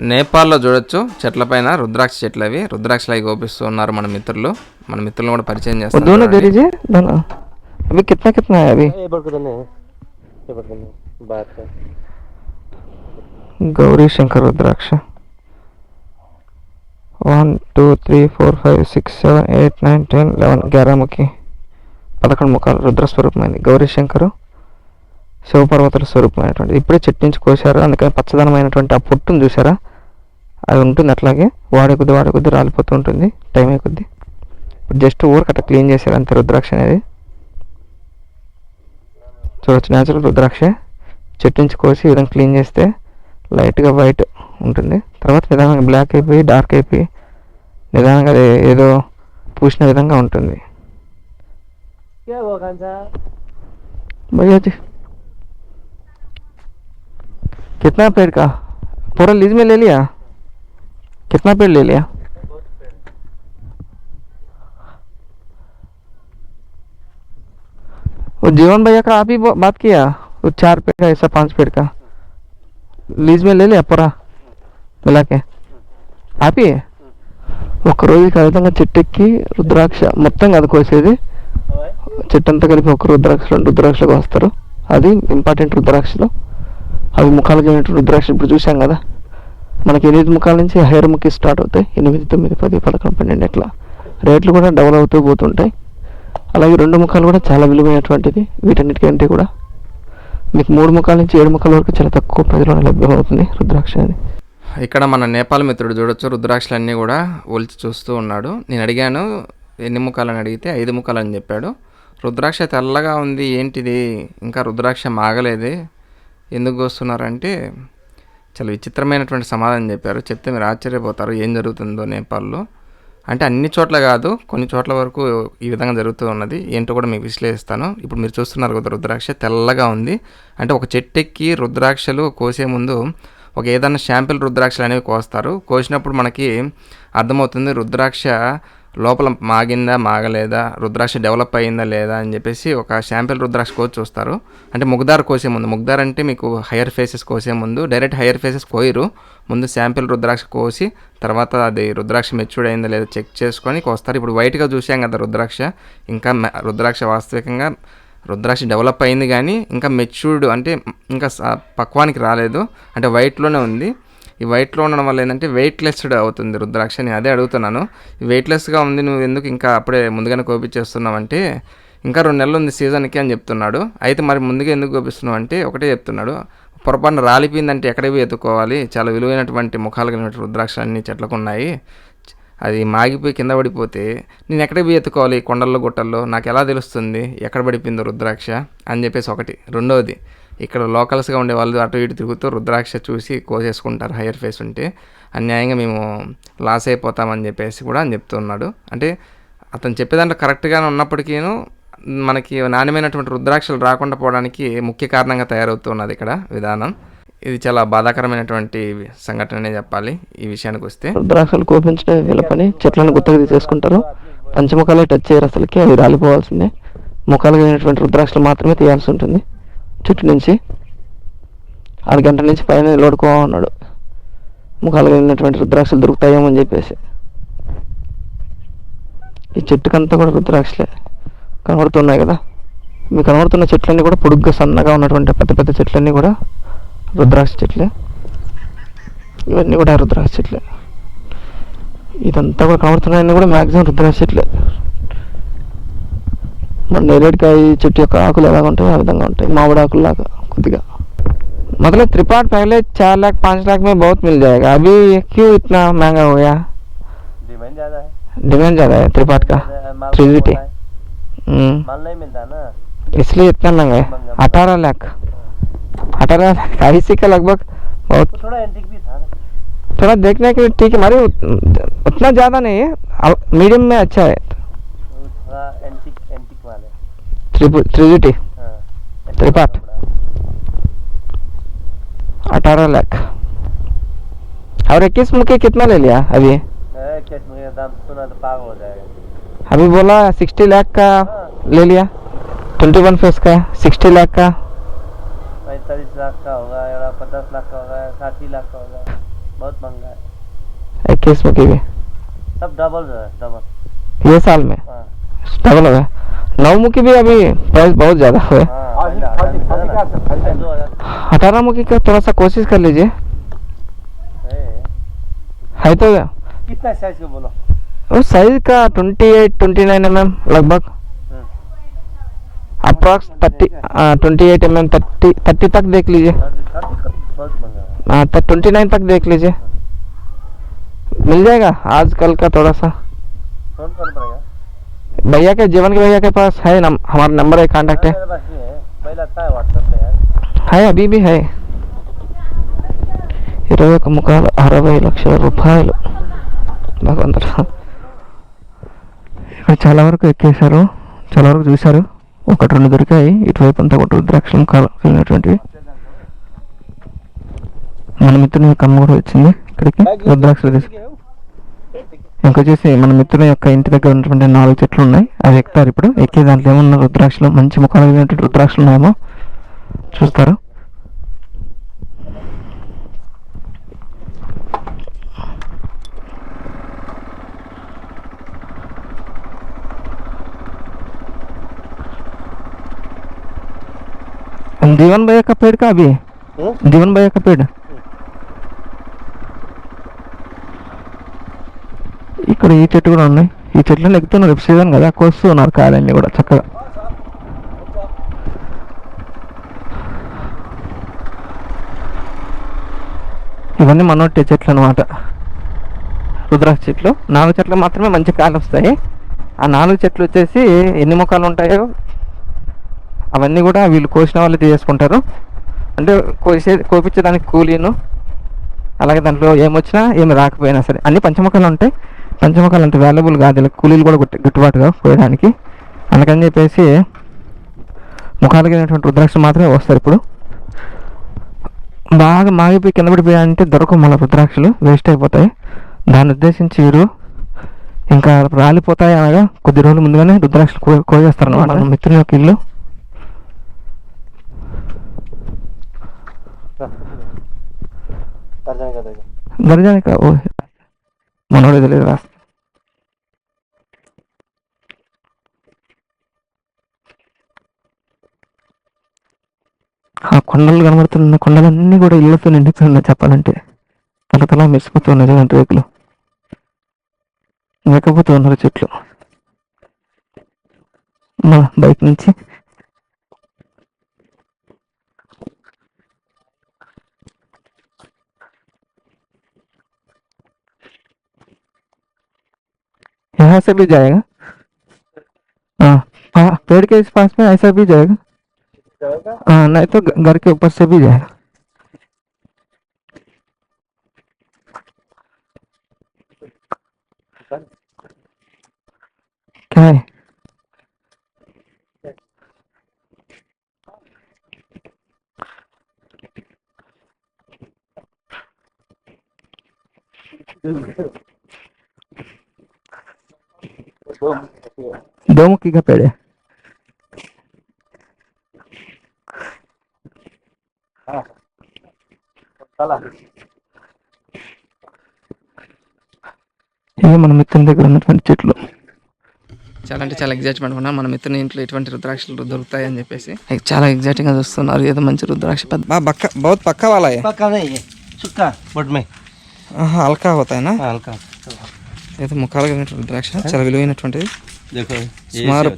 నేపాల్లో చూడొచ్చు. చెట్లపైన రుద్రాక్ష చెట్లు అవి రుద్రాక్షలు అవి గోపిస్తూ ఉన్నారు మన మిత్రులు. మన మిత్రులు కూడా పరిచయం చేస్తారు అవి Gauri Shankar rudraksha. One two three four five six seven eight nine ten eleven గ్యారాముఖి పదకొండు ముఖాలు రుద్రస్వరూపమైంది గౌరీ శంకరు శివపర్వతుల స్వరూపమైనటువంటి. ఇప్పుడే చెట్టు నుంచి కోసారు అందుకని పచ్చదనమైనటువంటి ఆ పుట్టును చూసారా అది ఉంటుంది అట్లాగే వాడే కొద్ది వాడే కొద్ది రాలిపోతూ ఉంటుంది టైం అయ్యే కొద్ది ఇప్పుడు జస్ట్ ఊరికి అట్లా క్లీన్ చేశారు అంతే రుద్రాక్ష అనేది చూడొచ్చు న్యాచురల్ రుద్రాక్ష చెట్టు నుంచి కోసి ఈ విధంగా క్లీన్ చేస్తే లైట్గా వైట్ ఉంటుంది తర్వాత నిదానంగా బ్లాక్ అయిపోయి డార్క్ అయిపోయి నిదానంగా అది ఏదో పూసిన విధంగా ఉంటుంది क्या हुआ खान साहब भैया जी कितना पेड़ का पूरा लीज में ले लिया कितना पेड़ ले लिया वो जीवन भैया का आप ही बा- बात किया वो चार पेड़ का ऐसा पांच पेड़ का लीज में ले लिया पूरा मिला के आप ही ఒక రోజుకి ఆ విధంగా చెట్టెక్కి రుద్రాక్ష మొత్తం కాదు కోసేది చెట్టు అంతా కలిపి ఒక రుద్రాక్ష రెండు రుద్రాక్షలకు వస్తారు అది ఇంపార్టెంట్ రుద్రాక్షలు అవి ముఖాలకి అయినటువంటి రుద్రాక్ష ఇప్పుడు చూసాం కదా మనకి ఎనిమిది ముఖాల నుంచి హైర్ ముఖి స్టార్ట్ అవుతాయి. ఎనిమిది తొమ్మిది పది పదకొండు పన్నెండు ఇట్లా రేట్లు కూడా డబుల్ అవుతూ పోతుంటాయి. అలాగే రెండు ముఖాలు కూడా చాలా విలువైనటువంటిది వీటన్నిటికంటే కూడా. మీకు మూడు ముఖాల నుంచి ఏడు ముఖాల వరకు చాలా తక్కువ ప్రజలు లభ్యమవుతుంది రుద్రాక్ష అని ఇక్కడ మన నేపాల్ మిత్రుడు చూడొచ్చు. రుద్రాక్షలన్నీ కూడా ఒలిచి చూస్తూ ఉన్నాడు. నేను అడిగాను ఎన్ని ముఖాలని అడిగితే ఐదు ముఖాలని చెప్పాడు. రుద్రాక్ష తెల్లగా ఉంది ఏంటిది? ఇంకా రుద్రాక్ష మాగలేదే. ఎందుకు వస్తున్నారంటే చాలా విచిత్రమైనటువంటి సమాధానం చెప్పారు. చెప్తే మీరు ఆశ్చర్యపోతారు. ఏం జరుగుతుందో నేపాల్లో. అంటే అన్ని చోట్ల కాదు కొన్ని చోట్ల వరకు ఈ విధంగా జరుగుతూ ఉన్నది. ఏంటో కూడా మీకు విశ్లేషిస్తాను. ఇప్పుడు మీరు చూస్తున్నారు కదా రుద్రాక్ష తెల్లగా ఉంది. అంటే ఒక చెట్టెక్కి రుద్రాక్షలు కోసే ముందు ఒక ఏదైనా షాంపిల్ రుద్రాక్షలు అనేవి కోస్తారు. కోసినప్పుడు మనకి అర్థమవుతుంది రుద్రాక్ష లోపల మాగిందా మాగలేదా రుద్రాక్ష డెవలప్ అయిందా లేదా అని చెప్పేసి ఒక శాంపిల్ రుద్రాక్ష కోసి చూస్తారు. అంటే ముగ్దార్ కోసే ముందు ముగ్దార్ అంటే మీకు హైయర్ ఫేసెస్ కోసే ముందు డైరెక్ట్ హైయర్ ఫేసెస్ కోయరు. ముందు శాంపిల్ రుద్రాక్ష కోసి తర్వాత అది రుద్రాక్ష మెచ్యూర్డ్ అయిందా లేదా చెక్ చేసుకొని కోస్తారు. ఇప్పుడు వైట్గా చూసాం కదా రుద్రాక్ష ఇంకా రుద్రాక్ష వాస్తవికంగా రుద్రాక్ష డెవలప్ అయింది కానీ ఇంకా మెచ్యూర్డ్ అంటే ఇంకా పక్వానికి రాలేదు. అంటే వైట్లోనే ఉంది. ఈ వైట్లో ఉండడం వల్ల ఏంటంటే వెయిట్ లెస్డ్ అవుతుంది రుద్రాక్ష నేను అదే అడుగుతున్నాను. వెయిట్లెస్గా ఉంది నువ్వు ఎందుకు ఇంకా అప్పుడే ముందుగానే కోపించేస్తున్నావు అంటే ఇంకా రెండు నెలలు ఉంది సీజన్కి అని చెప్తున్నాడు. అయితే మరి ముందుగా ఎందుకు కోపిస్తున్నావు అంటే ఒకటే చెప్తున్నాడు. పొరపాటున రాలిపోయిందంటే ఎక్కడికి పోయి ఎత్తుకోవాలి? చాలా విలువైనటువంటి ముఖాలు కలిగినటువంటి రుద్రాక్ష అన్ని చెట్లకు ఉన్నాయి. అది మాగిపోయి కింద పడిపోతే నేను ఎక్కడ పోయి ఎత్తుకోవాలి? కొండల్లో గుట్టల్లో? నాకు ఎలా తెలుస్తుంది? ఎక్కడ పడిపోయిందో రుద్రాక్ష? అని చెప్పేసి ఒకటి. రెండవది ఇక్కడ లోకల్స్గా ఉండే వాళ్ళు అటు ఇటు తిరుగుతూ రుద్రాక్ష చూసి కోసేసుకుంటారు హైయర్ ఫేస్ ఉంటే. అన్యాయంగా మేము లాస్ అయిపోతామని చెప్పేసి కూడా అని చెప్తున్నాడు. అంటే అతను చెప్పేదాంట్లో కరెక్ట్గానే ఉన్నప్పటికీను మనకి నాణ్యమైనటువంటి రుద్రాక్షలు రాకుండా పోవడానికి ముఖ్య కారణంగా తయారవుతున్నది ఇక్కడ విధానం. ఇది చాలా బాధాకరమైనటువంటి సంఘటననే చెప్పాలి ఈ విషయానికి వస్తే. రుద్రాక్షలు కోపించడం వీళ్ళ పని. చెట్లను గుత్తగా తీసేసుకుంటారు. పంచముఖాలే టచ్ చేయరు అసలుకి అవి రాలిపోవాల్సిందే. ముఖాలు కలిగినటువంటి రుద్రాక్షలు మాత్రమే తీయాల్సి ఉంటుంది. చెట్టు నుంచి ఆరు గంటల నుంచి పైన నిలబడుకో ఉన్నాడు ముఖాలు కలిగినటువంటి రుద్రాక్షలు దొరుకుతాయేమో అని చెప్పేసి. ఈ చెట్టుకంతా కూడా రుద్రాక్షలే. కనబడుతున్నాయి కదా. మీకు కనబడుతున్న చెట్లన్నీ కూడా పొడుగ్గా సన్నగా ఉన్నటువంటి పెద్ద పెద్ద చెట్లన్నీ కూడా రుద్రాక్ష చెట్లే. ఇవన్నీ కూడా రుద్రాక్ష చెట్లే. ఇదంతా కూడా కనబడుతున్నాయని కూడా మ్యాక్సిమం రుద్రాక్ష చెట్లే. మన నేరేడుకాయ చెట్టు యొక్క ఆకులు ఎలాగ ఉంటాయి ఆ విధంగా ఉంటాయి మామిడి ఆకులు లాగా కొద్దిగా मतलब त्रिपाठ पहले चार लाख पाँच लाख में बहुत मिल जाएगा अभी क्यों इतना महंगा हो गया डिमांड ज्यादा है डिमांड ज़्यादा है त्रिपाठ का ज्यादा है, माल थ्री कम जीटी होता है। हम्म, माल नहीं मिलता ना इसलिए इतना महंगा है अठारह लाख अठारह लाख इसी का लगभग बहुत तो थोड़ा एंटिक भी था ना थोड़ा देखने के लिए ठीक है हमारे उत- उतना ज़्यादा नहीं है मीडियम में अच्छा है थ्री थ्री जी टी हाँ। त्रिपाठ। अठारह लाख। और इक्कीस मुखी कितना ले लिया अभी? है, तो हो अभी बोला सिक्सटी लाख का ले लिया। ट्वेंटी वन फेस का सिक्सटी लाख का। पैंतालीस लाख का होगा पचास लाख का होगा साठ लाख का होगा। बहुत महँगा है। इक्कीस मुखी भी सब डबल जो है डबल ये साल में? हाँ। डबल हो गया नौ मुखी भी अभी प्राइस बहुत ज़्यादा है अठारह मुखी का थोड़ा सा कोशिश कर लीजिए। है। तो कितना साइज़ का बोलो? वो साइज़ का twenty eight twenty nine M M लगभग। Approx thirty twenty eight M M thirty thirty तक देख लीजिए। है हाँ ट्वेंटी नाइन तक देख लीजिए। मिल जाएगा आजकल का थोड़ा सा। कौन कौन पड़ेगा? भैया के जीवन के भैया के पास है नम, हमारा नंबर है कांटेक्ट है मेरे पास नहीं है पहले था व्हाट्सएप पे यार है अभी भी है ఇరవై ఒక ముఖాలు అరవై లక్షల రూపాయలు భగవంతుడు ఇక్కడ చాలా వరకు ఎక్కేశారు చాలా వరకు చూశారు ఒకటి రెండు దొరికాయి ఇటువైపు అంతా ఒకటి రుద్రాక్ష ముఖాలు కలిగినటువంటివి మన మిత్రుని యొక్క అమ్మ కూడా వచ్చింది ఇక్కడికి రుద్రాక్షలు తీసు ఇంకొచ్చేసి మన మిత్రుని యొక్క ఇంటి దగ్గర ఉన్నటువంటి నాలుగు చెట్లు ఉన్నాయి అవి ఎక్కుతారు ఇప్పుడు ఎక్కి దాంట్లో ఏమన్నా రుద్రాక్షలు మంచి ముఖాలు కలిగినటువంటి రుద్రాక్షలు ఉన్నాయేమో చూస్తారు जीवन भैया का पेड़ का अभी है हम्म? जीवन भैया का पेड़ ఇక్కడ ఈ చెట్టు కూడా ఉన్నాయి. ఈ చెట్లను ఎక్కుతున్నారు. రేపు సీజన్ కదా. కోస్తున్నారు కాయలన్నీ కూడా చక్కగా. ఇవన్నీ మనొట్టే చెట్లు అనమాట రుద్రాక్ష చెట్లు. నాలుగు చెట్లు మాత్రమే మంచి కాయలు వస్తాయి. ఆ నాలుగు చెట్లు వచ్చేసి ఎన్ని మొక్కలు ఉంటాయో అవన్నీ కూడా వీళ్ళు కోసిన వాళ్ళు తీసేసుకుంటారు. అంటే కోసే కోపించేదానికి కూలీను అలాగే దాంట్లో ఏమొచ్చినా ఏమి రాకపోయినా సరే. అన్ని పంచముఖాలు ఉంటాయి. పంచముఖాలు అంత వాల్యుబుల్ కాదు. కూలీలు కూడా గిట్టుబాటుగా పోయడానికి. అందుకని చెప్పేసి ముఖాలకి అయినటువంటి రుద్రాక్షలు మాత్రమే వస్తారు ఇప్పుడు. బాగా మాగిపోయి కింద పడిపోయాయంటే దొరకవు మన రుద్రాక్షలు వేస్ట్ అయిపోతాయి. దాన్ని ఉద్దేశించి వీరు ఇంకా రాలిపోతాయి అనగా కొద్ది రోజుల ముందుగానే రుద్రాక్షలు కోసేస్తారు అనమాట మిత్రుని యొక్క ఇల్లు. దర్జానిక ఓ మనోడే తెలియదు రాస్తా ఆ కొండలు కనబడుతున్న కొండలన్నీ కూడా ఇళ్ళతో నిండిపోయి చెప్పాలంటే. తలతలా మెరిసిపోతూ ఉన్నాయి చూడండి రేకులు వెక్కపోతూ ఉన్నారు చెట్లు. మా బైక్ నుంచి यहाँ से भी जाएगा। हाँ हाँ पेड़ के इस पास में ऐसा भी जाएगा। हाँ नहीं तो घर के ऊपर से भी जाएगा। क्या है? दो मुखी का पेड़ है चला ఇవి మన మిత్రుని దగ్గర ఉన్నటువంటి చెట్లు చాలా అంటే చాలా ఎగ్జైట్మెంట్ ఉన్నా మన మిత్రుని ఇంట్లో ఎటువంటి రుద్రాక్షలు దొరుకుతాయి అని చెప్పేసి చాలా ఎగ్జైటింగ్ గా చూస్తున్నారు ఏదో మంచి రుద్రాక్ష పెద్ద బా బక్క బహుత్ పక్కా వాలా है पक्का नहीं है सुक्का बोट में ఆహా, హల్కా అయితే ముఖాలుగా ద్రాక్ష చాలా విలువైనటువంటిది. సుమారు